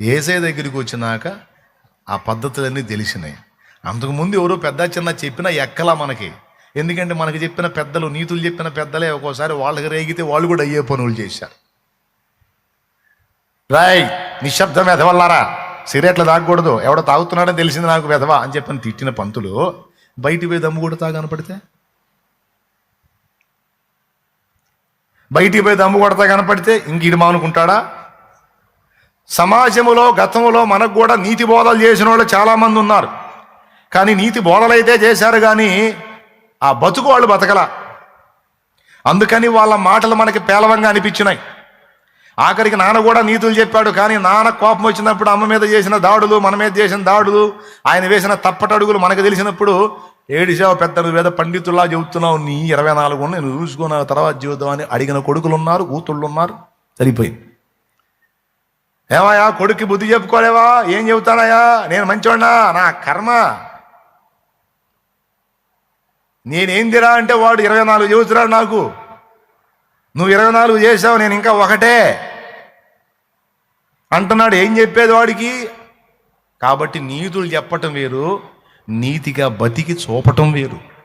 ఏసై దగ్గరికి వచ్చినాక ఆ పద్ధతులన్నీ తెలిసినాయి. అంతకుముందు ఎవరో పెద్ద చిన్న చెప్పినా ఎక్కలా మనకి. ఎందుకంటే మనకి చెప్పిన పెద్దలు నీతులు చెప్పిన పెద్దలే ఒక్కోసారి వాళ్ళకి రేగితే వాళ్ళు కూడా అయ్యే పనులు చేశారు. రాయ్ నిశ్శబ్దం ఎదవల్లారా సిగరెట్లు తాగకూడదు. ఎవడో తాగుతున్నాడని తెలిసింది నాకు వెధవా అని చెప్పని తిట్టిన పంతులు బయటి పోయి దమ్ము కొడతా కనపడితే బయటికి పోయి దమ్ము కొడతా కనపడితే ఇంక ఇది మానుకుంటాడా? సమాజములో గతంలో మనకు కూడా నీతి బోధలు చేసిన వాళ్ళు చాలామంది ఉన్నారు. కానీ నీతి బోధలైతే చేశారు కానీ ఆ బతుకు వాళ్ళు బతకల. అందుకని వాళ్ళ మాటలు మనకి పేలవంగా అనిపించినాయి. ఆఖరికి నాన్న కూడా నీతులు చెప్పాడు కానీ నాన్న కోపం వచ్చినప్పుడు అమ్మ మీద చేసిన దాడులు మన మీద చేసిన దాడులు ఆయన వేసిన తప్పటడుగులు మనకు తెలిసినప్పుడు ఏడిసావు పెద్ద వేద పండితుల్లా చెబుతున్నావు నీ ఇరవై నాలుగు నేను చూసుకున్న తర్వాత జీవితం అని అడిగిన కొడుకులు ఉన్నారు కూతుళ్ళు ఉన్నారు సరిపోయింది. ఏమయ్యా కొడుక్కి బుద్ధి చెప్పుకోలేవా? ఏం చెబుతానయ్యా? నేను మంచోడా నా కర్మ. నేనేం తిరా అంటే వాడు ఇరవై నాలుగు చెబుతున్నాడు నాకు. నువ్వు ఇరవై నాలుగు చేసావు నేను ఇంకా ఒకటే. అంటున్నాడు ఏం చెప్పేది వాడికి? కాబట్టి నీతులు చెప్పటం వేరు నీతిగా బతికి చూపటం వేరు.